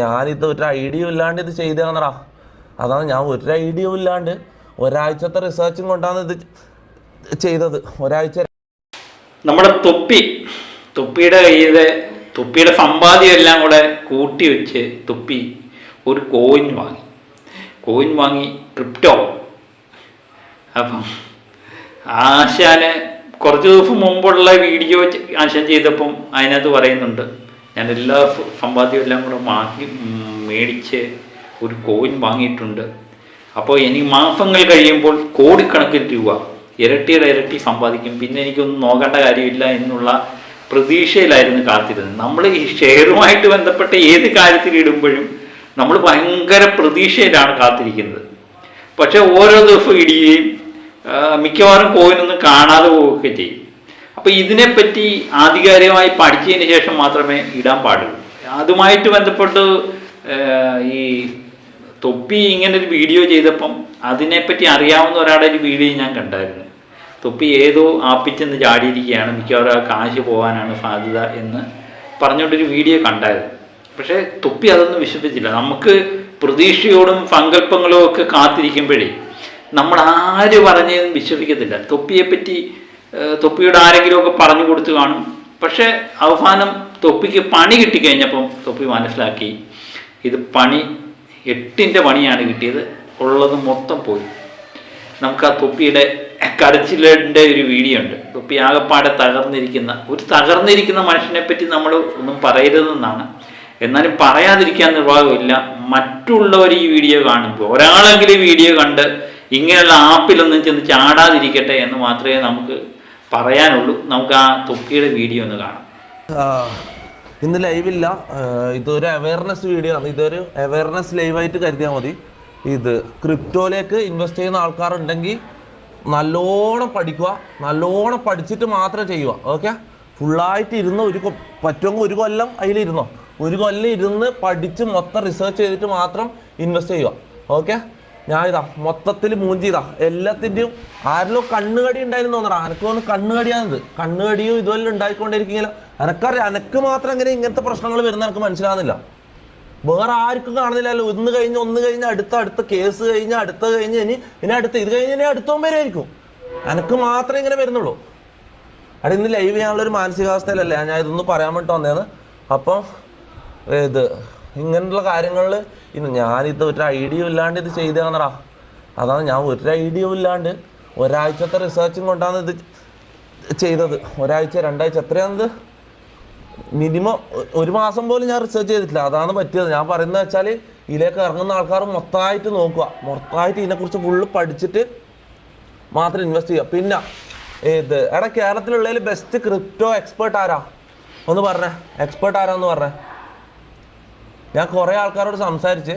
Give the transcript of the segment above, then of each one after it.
ഞാനിത് ഒരു ഐഡിയ ഇല്ലാണ്ട് ഇത് ചെയ്തതാണെടാ. അതാണ് ഞാൻ ഒരു ഐഡിയ ഇല്ലാണ്ട് ഒരാഴ്ചത്തെ റിസർച്ചും കൊണ്ടാണ് ഇത് ചെയ്തത്. ഒരാഴ്ച നമ്മുടെ തൊപ്പി തൊപ്പിയുടെ കയ്യിലെ തൊപ്പിയുടെ സമ്പാദ്യം എല്ലാം കൂടെ കൂട്ടി വെച്ച് തൊപ്പി ഒരു കോയിൻ വാങ്ങി. കോയിൻ വാങ്ങി ക്രിപ്റ്റോ അപ്പം ആശാന് കുറച്ച് ദിവസം മുമ്പുള്ള വീഡിയോ ആശാൻ ചെയ്തപ്പം അതിനകത്ത് പറയുന്നുണ്ട്. ഞാൻ എല്ലാ സമ്പാദ്യവും എല്ലാം കൂടെ വാങ്ങി മേടിച്ച് ഒരു കോയിൻ വാങ്ങിയിട്ടുണ്ട്. അപ്പോൾ എനിക്ക് മാസങ്ങൾ കഴിയുമ്പോൾ കോടിക്കണക്കിന് രൂപ ഇരട്ടിയുടെ ഇരട്ടി സമ്പാദിക്കും. പിന്നെ എനിക്കൊന്നും നോക്കേണ്ട കാര്യമില്ല എന്നുള്ള പ്രതീക്ഷയിലായിരുന്നു കാത്തിരുന്നത്. നമ്മൾ ഈ ഷെയറുമായിട്ട് ബന്ധപ്പെട്ട ഏത് കാര്യത്തിൽ ഇടുമ്പോഴും നമ്മൾ ഭയങ്കര പ്രതീക്ഷയിലാണ് കാത്തിരിക്കുന്നത്. പക്ഷേ ഓരോ ദിവസവും ഇടിയേയും മിക്കവാറും കോയിനൊന്നും കാണാതെ പോവുകയൊക്കെ ചെയ്യും. അപ്പോൾ ഇതിനെപ്പറ്റി ആധികാരികമായി പഠിച്ചതിന് ശേഷം മാത്രമേ ഇടാൻ പാടുള്ളൂ. അതുമായിട്ട് ബന്ധപ്പെട്ട് ഈ തൊപ്പി ഇങ്ങനെ ഒരു വീഡിയോ ചെയ്തപ്പം അതിനെപ്പറ്റി അറിയാവുന്ന ഒരാളുടെ ഒരു വീഡിയോ ഞാൻ കണ്ടായിരുന്നു. തൊപ്പി ഏതോ ആപ്പിച്ചെന്ന് ചാടിയിരിക്കുകയാണ് മിക്കവാറും ആ കാശ് പോകാനാണ് സാധ്യത എന്ന് പറഞ്ഞുകൊണ്ടൊരു വീഡിയോ കണ്ടായിരുന്നു. പക്ഷേ തൊപ്പി അതൊന്നും വിശ്വസിച്ചില്ല. നമുക്ക് പ്രതീക്ഷയോടും സങ്കല്പങ്ങളും ഒക്കെ കാത്തിരിക്കുമ്പോഴേ നമ്മൾ ആര് പറഞ്ഞതെന്ന് വിശ്വസിക്കത്തില്ല. തൊപ്പിയെപ്പറ്റി തൊപ്പിയുടെ ആരെങ്കിലുമൊക്കെ പറഞ്ഞു കൊടുത്തു കാണും. പക്ഷേ അവസാനം തൊപ്പിക്ക് പണി കിട്ടിക്കഴിഞ്ഞപ്പം തൊപ്പി മനസ്സിലാക്കി ഇത് പണി എട്ടിന്റെ പണിയാണ് കിട്ടിയത്. ഉള്ളത് മൊത്തം പോയി. നമുക്ക് ആ തൊപ്പിയുടെ കരച്ചിലിന്റെ ഒരു വീഡിയോ ഉണ്ട്. തൊപ്പി ആകെപ്പാടെ തകർന്നിരിക്കുന്ന ഒരു തകർന്നിരിക്കുന്ന മനുഷ്യനെ പറ്റി നമ്മൾ ഒന്നും പറയരുതെന്നാണ്. എന്നാലും പറയാതിരിക്കാൻ നിർവാഹമില്ല. മറ്റുള്ളവർ ഈ വീഡിയോ കാണുമ്പോൾ ഒരാളെങ്കിലും ഈ വീഡിയോ കണ്ട് ഇങ്ങനെയുള്ള ആപ്പിലൊന്നും ചെന്ന് ചാടാതിരിക്കട്ടെ എന്ന് മാത്രമേ നമുക്ക് പറയാനുള്ളൂ. നമുക്ക് ആ തൊക്കിയുടെ വീഡിയോ ഒന്ന് കാണാം. ഇന്ന് ലൈവില്ല ഇതൊരു അവയർനെസ് വീഡിയോ ആണ്. ഇതൊരു അവയർനെസ് ലൈവായിട്ട് കരുതിയാൽ മതി. ഇത് ക്രിപ്റ്റോയിലേക്ക് ഇൻവെസ്റ്റ് ചെയ്യുന്ന ആൾക്കാരുണ്ടെങ്കിൽ നല്ലോണം പഠിക്കുക. നല്ലോണം പഠിച്ചിട്ട് മാത്രം ചെയ്യുക. ഓക്കെ ഫുള്ളായിട്ട് ഇരുന്ന് ഒരു പറ്റുമെങ്കിൽ ഒരു കൊല്ലം അതിലിരുന്നോ. ഒരു കൊല്ലം ഇരുന്ന് പഠിച്ച് മൊത്തം റിസർച്ച് ചെയ്തിട്ട് മാത്രം ഇൻവെസ്റ്റ് ചെയ്യുക. ഓക്കെ ഞാൻ ഇതാ മൊത്തത്തിൽ മൂഞ്ചിതാ. എല്ലാത്തിന്റെയും ആരിലോ കണ്ണുകടി ഉണ്ടായിരുന്നു തോന്നണം എനക്ക് തോന്നുന്നു കണ്ണുകടിയാണിത്. കണ്ണുകടിയും ഇതുവല്ല ഉണ്ടായിക്കൊണ്ടിരിക്കുന്നില്ല എനക്കറിയാം എനക്ക് മാത്രം എങ്ങനെ ഇങ്ങനത്തെ പ്രശ്നങ്ങൾ വരുന്ന എനിക്ക് മനസ്സിലാകുന്നില്ല വേറെ ആർക്കും കാണുന്നില്ലല്ലോ. ഒന്ന് കഴിഞ്ഞ് ഒന്ന് കഴിഞ്ഞ് അടുത്ത അടുത്ത കേസ് കഴിഞ്ഞ് അടുത്ത കഴിഞ്ഞ് ഇനി ഇനി അടുത്ത ഇത് കഴിഞ്ഞ് ഇനി അടുത്തവും വരെയായിരിക്കും. എനക്ക് മാത്രമേ ഇങ്ങനെ വരുന്നുള്ളൂ. അവിടെ ഇന്ന് ലൈവ് ചെയ്യാനുള്ളൊരു മാനസികാവസ്ഥയിലല്ലേ ഞാൻ ഇതൊന്ന് പറയാൻ വേണ്ടി വന്നേന്ന്. അപ്പം ഇത് ഇങ്ങനെയുള്ള കാര്യങ്ങളിൽ ഇന്ന് ഞാനിത് ഒരു ഐഡിയ ഇല്ലാണ്ട് ഇത് ചെയ്തതാണെടാ. അതാണ് ഞാൻ ഒരു ഐഡിയ ഇല്ലാണ്ട് ഒരാഴ്ചത്തെ റിസർച്ചും കൊണ്ടാണ് ഇത് ചെയ്തത്. ഒരാഴ്ച രണ്ടാഴ്ച എത്രയാണിത്? മിനിമം ഒരു മാസം പോലും ഞാൻ റിസർച്ച് ചെയ്തിട്ടില്ല. അതാണ് പറ്റിയത്. ഞാൻ പറയുന്നത് വെച്ചാൽ ഇതിലേക്ക് ഇറങ്ങുന്ന ആൾക്കാർ മൊത്തമായിട്ട് നോക്കുക. മൊത്തമായിട്ട് ഇതിനെക്കുറിച്ച് ഫുള്ള് പഠിച്ചിട്ട് മാത്രം ഇൻവെസ്റ്റ് ചെയ്യുക. പിന്നെ ഏത്? എടാ കേരളത്തിലുള്ളതിൽ ബെസ്റ്റ് ക്രിപ്റ്റോ എക്സ്പേർട്ട് ആരാ? ഒന്ന് പറഞ്ഞേ. എക്സ്പേർട്ട് ആരാന്ന് പറഞ്ഞേ? ഞാൻ കുറേ ആൾക്കാരോട് സംസാരിച്ച്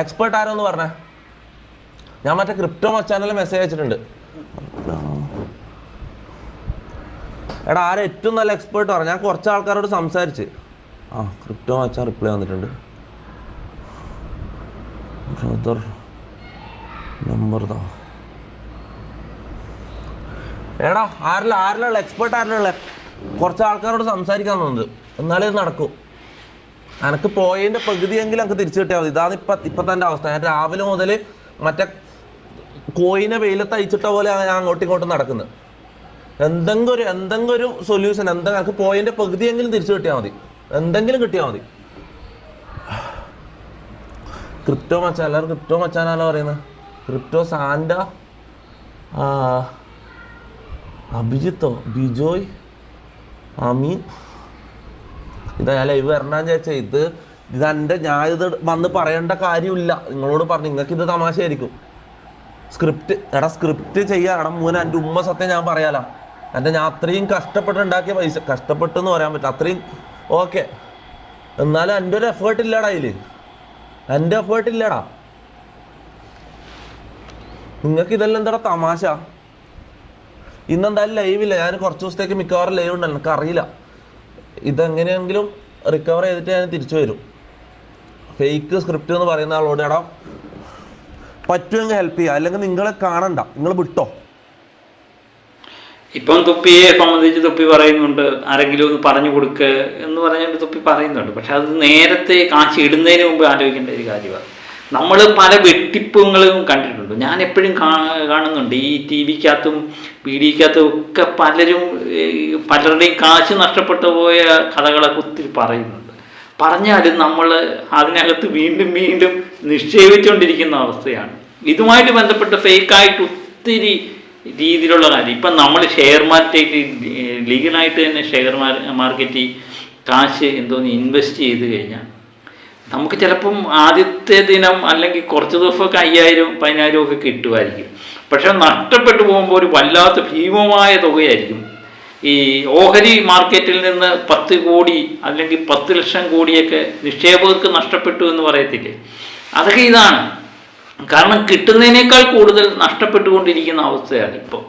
എക്സ്പേർട്ട് ആരാന്ന് പറഞ്ഞേ? ഞാൻ മറ്റേ ക്രിപ്റ്റോ മച്ചാനൽ മെസ്സേജ് അയച്ചിട്ടുണ്ട്. എടാ ആരെ ഏറ്റവും നല്ല എക്സ്പേർട്ട് പറഞ്ഞു ഞാൻ കുറച്ച് ആൾക്കാരോട് സംസാരിച്ച്. ആ ക്രിപ്റ്റോ മച്ചാൻ റിപ്ലൈ വന്നിട്ടുണ്ട്. ബ്രദർ നമ്പർ താ. എടാ ആരില്ല ആരിലുള്ള എക്സ്പേർട്ട് ആരിലുള്ള കുറച്ച് ആൾക്കാരോട് സംസാരിക്കാൻ തോന്നുന്നത് എന്നാലേ ഇത് നടക്കൂ. അനക്ക് പോയതിന്റെ പകുതിയെങ്കിലും എനിക്ക് തിരിച്ചു കിട്ടിയാൽ മതി. ഇതാണ് ഇപ്പം ഇപ്പം തന്റെ അവസ്ഥ. ഞാൻ രാവിലെ മുതൽ മറ്റേ കോയിനെ വെയിലത്ത് അയച്ചിട്ട പോലെ ഞാൻ അങ്ങോട്ടും ഇങ്ങോട്ടും നടക്കുന്നത്. എന്തെങ്കിലും ഒരു എന്തെങ്കിലും ഒരു സൊല്യൂഷൻ എന്തെങ്കിലും എനിക്ക് പോയതിന്റെ പകുതിയെങ്കിലും തിരിച്ചു കിട്ടിയാൽ മതി. എന്തെങ്കിലും കിട്ടിയാൽ മതി. ക്രിപ്റ്റോ മച്ചാൻ എല്ലാവരും ക്രിപ്റ്റോ മച്ചാനാലോ പറയുന്നത് ക്രിപ്റ്റോ സാൻഡ അഭിജിത്തോ ബിജോയ് അമീൻ ഇതാ ഞാൻ ലൈവ് വരണമെന്ന് ചോദിച്ചാൽ ഇത് ഇത് എന്റെ ഞാൻ ഇത് വന്ന് പറയേണ്ട കാര്യമില്ല. നിങ്ങളോട് പറഞ്ഞു നിങ്ങൾക്ക് ഇത് തമാശയായിരിക്കും. സ്ക്രിപ്റ്റ് എടാ സ്ക്രിപ്റ്റ് ചെയ്യാടാ മൂന്ന് എന്റെ ഉമ്മ സത്യം ഞാൻ പറയാലോ. എന്റെ ഞാൻ അത്രയും കഷ്ടപ്പെട്ട് ഉണ്ടാക്കിയ പൈസ കഷ്ടപ്പെട്ടെന്ന് പറയാൻ പറ്റും അത്രയും ഓക്കെ എന്നാലും എന്റെ ഒരു എഫേർട്ട് ഇല്ലടാ അതിൽ എന്റെ എഫേർട്ട് ഇല്ലടാ. നിങ്ങൾക്ക് ഇതെല്ലാം എന്താടാ തമാശ? ഇന്നെന്തായാലും ലൈവില്ല ഞാൻ കുറച്ച് ദിവസത്തേക്ക് മിക്കവാറും ലൈവ് ഉണ്ടല്ലോ എനിക്ക് അറിയില്ല ഇതെങ്ങനെയെങ്കിലും റിക്കവർ ചെയ്തിട്ട് ഞാൻ തിരിച്ചു വരും. ഫേക്ക് സ്ക്രിപ്റ്റ് എന്ന് പറയുന്ന ആളോട് എടാ പറ്റുമെങ്കിൽ ഹെൽപ്പ് ചെയ്യുക അല്ലെങ്കിൽ നിങ്ങളെ കാണണ്ട. നിങ്ങൾ വിട്ടോ. ഇപ്പം തുപ്പിയെ സംബന്ധിച്ച് തുപ്പി പറയുന്നുണ്ട്. ആരെങ്കിലും ഒന്ന് പറഞ്ഞു കൊടുക്കുക എന്ന് പറഞ്ഞുകൊണ്ട് തുപ്പി പറയുന്നുണ്ട്. പക്ഷെ അത് നേരത്തെ കാശ് ഇടുന്നതിന് മുമ്പ് ആലോചിക്കേണ്ട ഒരു കാര്യമാണ്. നമ്മൾ പല വെട്ടിപ്പുകളും കണ്ടിട്ടുണ്ട്. ഞാൻ എപ്പോഴും കാണുന്നുണ്ട്. ഈ ടി വിക്കകത്തും പീഡിക്കകത്തും ഒക്കെ പലരും പലരുടെയും കാശ് നഷ്ടപ്പെട്ടു പോയ കഥകളൊക്കെ ഒത്തിരി പറയുന്നുണ്ട്. പറഞ്ഞാലും നമ്മൾ അതിനകത്ത് വീണ്ടും വീണ്ടും നിക്ഷേപിച്ചുകൊണ്ടിരിക്കുന്ന അവസ്ഥയാണ്. ഇതുമായിട്ട് ബന്ധപ്പെട്ട് ഫേക്കായിട്ട് ഒത്തിരി രീതിയിലുള്ള കാര്യം. ഇപ്പം നമ്മൾ ഷെയർ മാർക്കറ്റ് ലീഗലായിട്ട് തന്നെ ഷെയർ മാർക്കറ്റിൽ കാശ് എന്തോന്ന് ഇൻവെസ്റ്റ് ചെയ്ത് കഴിഞ്ഞാൽ നമുക്ക് ചിലപ്പം ആദ്യത്തെ ദിനം അല്ലെങ്കിൽ കുറച്ച് ദിവസമൊക്കെ അയ്യായിരം പതിനായിരം ഒക്കെ കിട്ടുമായിരിക്കും. പക്ഷെ നഷ്ടപ്പെട്ടു പോകുമ്പോൾ ഒരു വല്ലാത്ത ഭീമമായ തുകയായിരിക്കും. ഈ ഓഹരി മാർക്കറ്റിൽ നിന്ന് പത്ത് കോടി അല്ലെങ്കിൽ പത്ത് ലക്ഷം കോടിയൊക്കെ നിക്ഷേപകർക്ക് നഷ്ടപ്പെട്ടു എന്ന് പറയത്തില്ലേ? അതൊക്കെ ഇതാണ്. കാരണം കിട്ടുന്നതിനേക്കാൾ കൂടുതൽ നഷ്ടപ്പെട്ടുകൊണ്ടിരിക്കുന്ന അവസ്ഥയാണ് ഇപ്പോൾ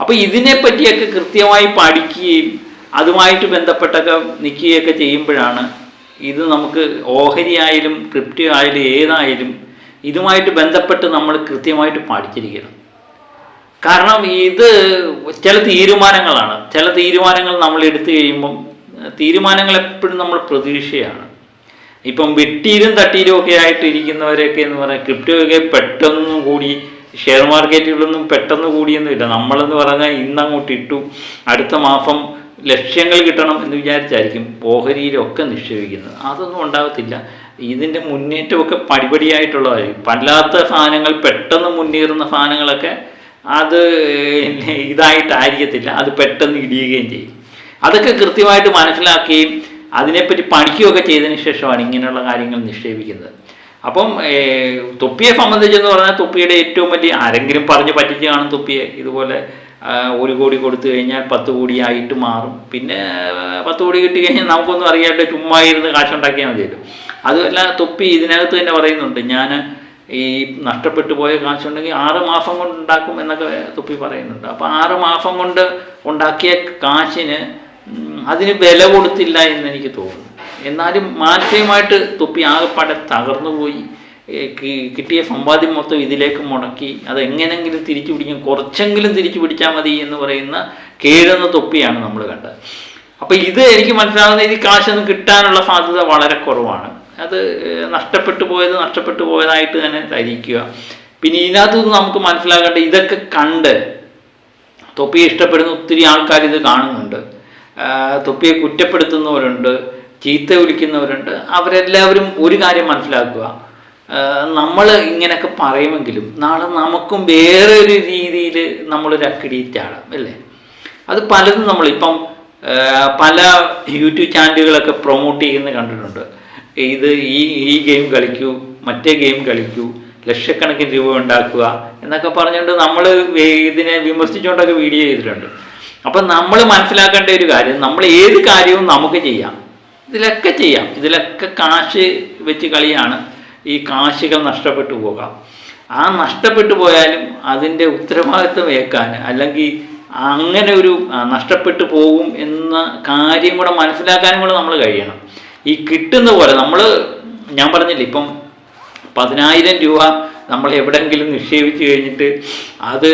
അപ്പോൾ ഇതിനെപ്പറ്റിയൊക്കെ കൃത്യമായി പഠിക്കുകയും അതുമായിട്ട് ബന്ധപ്പെട്ടൊക്കെ നിൽക്കുകയൊക്കെ ചെയ്യുമ്പോഴാണ് ഇത് നമുക്ക് ഓഹരിയായാലും ക്രിപ്റ്റോ ആയാലും ഏതായാലും ഇതുമായിട്ട് ബന്ധപ്പെട്ട് നമ്മൾ കൃത്യമായിട്ട് പഠിച്ചിരിക്കണം. കാരണം ഇത് ചില തീരുമാനങ്ങളാണ്. ചില തീരുമാനങ്ങൾ നമ്മൾ എടുത്തു കഴിയുമ്പം തീരുമാനങ്ങൾ എപ്പോഴും നമ്മൾ പ്രതീക്ഷയാണ്. ഇപ്പം വെട്ടിയിലും തട്ടിയിലും ഒക്കെ ആയിട്ട് ഇരിക്കുന്നവരൊക്കെ എന്ന് പറയാൻ ക്രിപ്റ്റോയൊക്കെ പെട്ടെന്ന് കൂടി ഷെയർ മാർക്കറ്റുകളൊന്നും പെട്ടെന്ന് കൂടിയൊന്നുമില്ല. നമ്മളെന്ന് പറഞ്ഞാൽ ഇന്നങ്ങോട്ട് ഇട്ടു അടുത്ത മാസം ലക്ഷ്യങ്ങൾ കിട്ടണം എന്ന് വിചാരിച്ചായിരിക്കും ഓഹരിയിലൊക്കെ നിക്ഷേപിക്കുന്നത്. അതൊന്നും ഉണ്ടാകത്തില്ല. ഇതിന്റെ മുന്നേറ്റമൊക്കെ പടിപടിയായിട്ടുള്ളതായിരിക്കും. പല്ലാത്ത സാധനങ്ങൾ പെട്ടെന്ന് മുന്നേറുന്ന സാധനങ്ങളൊക്കെ അത് ഇതായിട്ടായിരിക്കത്തില്ല. അത് പെട്ടെന്ന് ഇടിയുകയും ചെയ്യും. അതൊക്കെ കൃത്യമായിട്ട് മനസ്സിലാക്കുകയും അതിനെപ്പറ്റി പഠിക്കുകയൊക്കെ ചെയ്തതിന് ശേഷമാണ് ഇങ്ങനെയുള്ള കാര്യങ്ങൾ നിക്ഷേപിക്കുന്നത്. അപ്പം തൊപ്പിയെ സംബന്ധിച്ചെന്ന് പറഞ്ഞാൽ തൊപ്പിയുടെ ഏറ്റവും വലിയ ആരെങ്കിലും പറഞ്ഞ് പറ്റിച്ച് കാണും തൊപ്പിയെ. ഇതുപോലെ ഒരു കോടി കൊടുത്തു കഴിഞ്ഞാൽ പത്ത് കോടിയായിട്ട് മാറും. പിന്നെ പത്ത് കോടി കിട്ടി കഴിഞ്ഞാൽ നമുക്കൊന്നും അറിയാണ്ട് ചുമ്മാ ഇരുന്ന് കാശുണ്ടാക്കിയാൽ മതിയല്ലോ. അതുമല്ല തൊപ്പി ഇതിനകത്ത് തന്നെ പറയുന്നുണ്ട്. ഞാൻ ഈ നഷ്ടപ്പെട്ടു പോയ കാശുണ്ടെങ്കിൽ ആറ് മാസം കൊണ്ട് ഉണ്ടാക്കും എന്നൊക്കെ തൊപ്പി പറയുന്നുണ്ട്. അപ്പോൾ ആറ് മാസം കൊണ്ട് ഉണ്ടാക്കിയ കാശിന് അതിന് വില കൊടുത്തില്ല എന്ന് എനിക്ക് തോന്നുന്നു. എന്നാലും മാനസികമായിട്ട് തൊപ്പി ആകെപ്പാടെ തകർന്നു പോയി. കിട്ടിയ സമ്പാദ്യം മൊത്തം ഇതിലേക്ക് മുടക്കി അത് എങ്ങനെങ്കിലും തിരിച്ചു പിടിക്കും കുറച്ചെങ്കിലും തിരിച്ചു പിടിച്ചാൽ മതി എന്ന് പറയുന്ന കേഴുന്ന തൊപ്പിയാണ് നമ്മൾ കണ്ടത്. അപ്പോൾ ഇത് എനിക്ക് മനസ്സിലാകുന്ന ഇത് കാശൊന്നും കിട്ടാനുള്ള സാധ്യത വളരെ കുറവാണ്. അത് നഷ്ടപ്പെട്ടു പോയത് നഷ്ടപ്പെട്ടു പോയതായിട്ട് തന്നെ ധരിക്കുക. പിന്നെ ഇതിനകത്തുനിന്ന് നമുക്ക് മനസ്സിലാക്കേണ്ട ഇതൊക്കെ കണ്ട് തൊപ്പിയെ ഇഷ്ടപ്പെടുന്ന ഒത്തിരി ആൾക്കാർ ഇത് കാണുന്നുണ്ട്. തൊപ്പിയെ കുറ്റപ്പെടുത്തുന്നവരുണ്ട് ചീത്ത വിളിക്കുന്നവരുണ്ട്. അവരെല്ലാവരും ഒരു കാര്യം മനസ്സിലാക്കുക. നമ്മൾ ഇങ്ങനെയൊക്കെ പറയുമെങ്കിലും നാളെ നമുക്കും വേറെ ഒരു രീതിയിൽ നമ്മളൊരു ആണ് അല്ലേ? അത് പലതും നമ്മളിപ്പം പല യൂട്യൂബ് ചാനലുകളൊക്കെ പ്രൊമോട്ട് ചെയ്യുന്നത് കണ്ടിട്ടുണ്ട്. ഇത് ഈ ഈ ഗെയിം കളിക്കൂ മറ്റേ ഗെയിം കളിക്കൂ ലക്ഷക്കണക്കിന് രൂപ ഉണ്ടാക്കുക എന്നൊക്കെ പറഞ്ഞുകൊണ്ട് നമ്മൾ ഇതിനെ വിമർശിച്ചുകൊണ്ടൊക്കെ വീഡിയോ ചെയ്തിട്ടുണ്ട്. അപ്പം നമ്മൾ മനസ്സിലാക്കേണ്ട ഒരു കാര്യം നമ്മൾ ഏത് കാര്യവും നമുക്ക് ചെയ്യാം. ഇതിലൊക്കെ ചെയ്യാം. ഇതിലൊക്കെ കാശ് വെച്ച് കളിയാണ് ഈ കാശികൾ നഷ്ടപ്പെട്ടു പോകാം. ആ നഷ്ടപ്പെട്ടു പോയാലും അതിന്റെ ഉത്തരവാദിത്വം ഏൽക്കാൻ അല്ലെങ്കിൽ അങ്ങനെ ഒരു നഷ്ടപ്പെട്ടു പോകും എന്ന കാര്യം കൂടെ മനസ്സിലാക്കാനും കൂടെ നമ്മൾ കഴിയണം. ഈ കിട്ടുന്ന പോലെ നമ്മൾ ഞാൻ പറഞ്ഞില്ല ഇപ്പം പതിനായിരം രൂപ നമ്മൾ എവിടെയെങ്കിലും നിക്ഷേപിച്ച് കഴിഞ്ഞിട്ട് അത്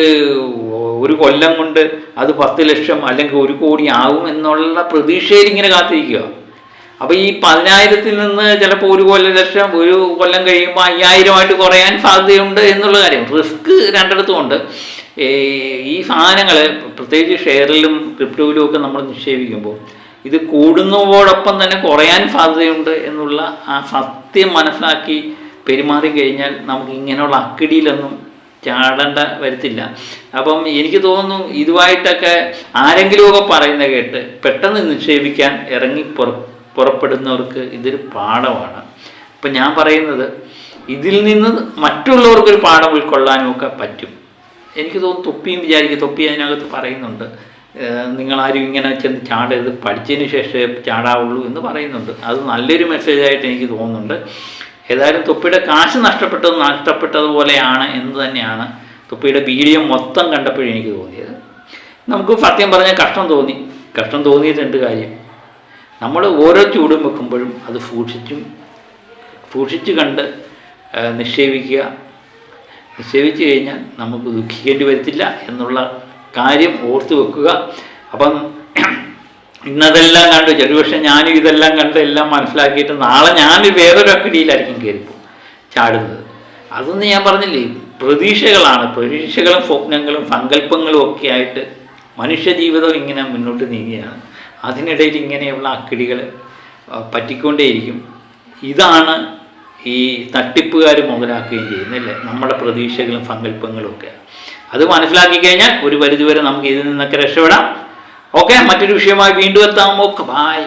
ഒരു കൊല്ലം കൊണ്ട് അത് പത്ത് ലക്ഷം അല്ലെങ്കിൽ ഒരു കോടി ആവും എന്നുള്ള പ്രതീക്ഷയിൽ ഇങ്ങനെ കാത്തിരിക്കുക. അപ്പോൾ ഈ പതിനായിരത്തിൽ നിന്ന് ചിലപ്പോൾ ഒരു കൊല്ലം ലക്ഷം ഒരു കൊല്ലം കഴിയുമ്പോൾ അയ്യായിരമായിട്ട് കുറയാൻ സാധ്യതയുണ്ട് എന്നുള്ള കാര്യം. റിസ്ക് രണ്ടിടത്തും ഉണ്ട്. ഈ സാധനങ്ങൾ പ്രത്യേകിച്ച് ഷെയറിലും ക്രിപ്റ്റോയിലും ഒക്കെ നമ്മൾ നിക്ഷേപിക്കുമ്പോൾ ഇത് കൂടുന്നതോടൊപ്പം തന്നെ കുറയാൻ സാധ്യതയുണ്ട് എന്നുള്ള ആ സത്യം മനസ്സിലാക്കി പെരുമാറി കഴിഞ്ഞാൽ നമുക്ക് ഇങ്ങനെയുള്ള അക്കിടിയിലൊന്നും ചാടേണ്ട വരത്തില്ല. അപ്പം എനിക്ക് തോന്നുന്നു ഇതുമായിട്ടൊക്കെ ആരെങ്കിലുമൊക്കെ പറയുന്ന കേട്ട് പെട്ടെന്ന് നിക്ഷേപിക്കാൻ ഇറങ്ങി പുറ പുറപ്പെടുന്നവർക്ക് ഇതൊരു പാഠമാണ്. അപ്പം ഞാൻ പറയുന്നത് ഇതിൽ നിന്ന് മറ്റുള്ളവർക്കൊരു പാഠം ഉൾക്കൊള്ളാനും ഒക്കെ പറ്റും. എനിക്ക് തോന്നുന്നു തൊപ്പിയും വിചാരിക്കും. തൊപ്പി അതിനകത്ത് പറയുന്നുണ്ട്. നിങ്ങളാരും ഇങ്ങനെ ചെന്ന് ചാടരുത്. പഠിച്ചതിന് ശേഷമേ ചാടാവുള്ളൂ എന്ന് പറയുന്നുണ്ട്. അത് നല്ലൊരു മെസ്സേജായിട്ട് എനിക്ക് തോന്നുന്നുണ്ട്. ഏതായാലും തൊപ്പിയുടെ കാശ് നഷ്ടപ്പെട്ടത് നഷ്ടപ്പെട്ടതുപോലെയാണ് എന്ന് തന്നെയാണ് തൊപ്പിയുടെ വീഡിയോ മൊത്തം കണ്ടപ്പോഴെനിക്ക് തോന്നിയത്. നമുക്ക് സത്യം പറഞ്ഞാൽ കഷ്ടം തോന്നി. കഷ്ടം തോന്നിയിട്ടുണ്ട് കാര്യം. നമ്മൾ ഓരോ ചൂടും വെക്കുമ്പോഴും അത് സൂക്ഷിച്ചും സൂക്ഷിച്ച് കണ്ട് നിക്ഷേപിക്കുക. നിക്ഷേപിച്ച് കഴിഞ്ഞാൽ നമുക്ക് ദുഃഖിക്കേണ്ടി വരത്തില്ല എന്നുള്ള കാര്യം ഓർത്തു വെക്കുക. അപ്പം ഇന്നതെല്ലാം കണ്ട്. ചെറുപക്ഷെ ഞാനും ഇതെല്ലാം കണ്ട് എല്ലാം മനസ്സിലാക്കിയിട്ട് നാളെ ഞാൻ വേറൊരു അക്കിടിയിലായിരിക്കും കയറിപ്പോൾ ചാടുന്നത്. അതൊന്നും ഞാൻ പറഞ്ഞില്ലേ? പ്രതീക്ഷകളാണ്. പ്രതീക്ഷകളും സ്വപ്നങ്ങളും സങ്കല്പങ്ങളും ഒക്കെ ആയിട്ട് മനുഷ്യജീവിതം ഇങ്ങനെ മുന്നോട്ട് നീങ്ങുകയാണ്. അതിനിടയിൽ ഇങ്ങനെയുള്ള അക്കിടികൾ പറ്റിക്കൊണ്ടേയിരിക്കും. ഇതാണ് ഈ തട്ടിപ്പുകാർ മുതലാക്കുകയും ചെയ്യുന്നല്ലേ നമ്മുടെ പ്രതീക്ഷകളും സങ്കല്പങ്ങളും ഒക്കെ. അത് മനസ്സിലാക്കി കഴിഞ്ഞാൽ ഒരു പരിധിവരെ നമുക്ക് ഇതിൽ നിന്നൊക്കെ രക്ഷപ്പെടാം. ഓക്കെ മറ്റൊരു വിഷയമായി വീണ്ടും എത്താം. Okay bye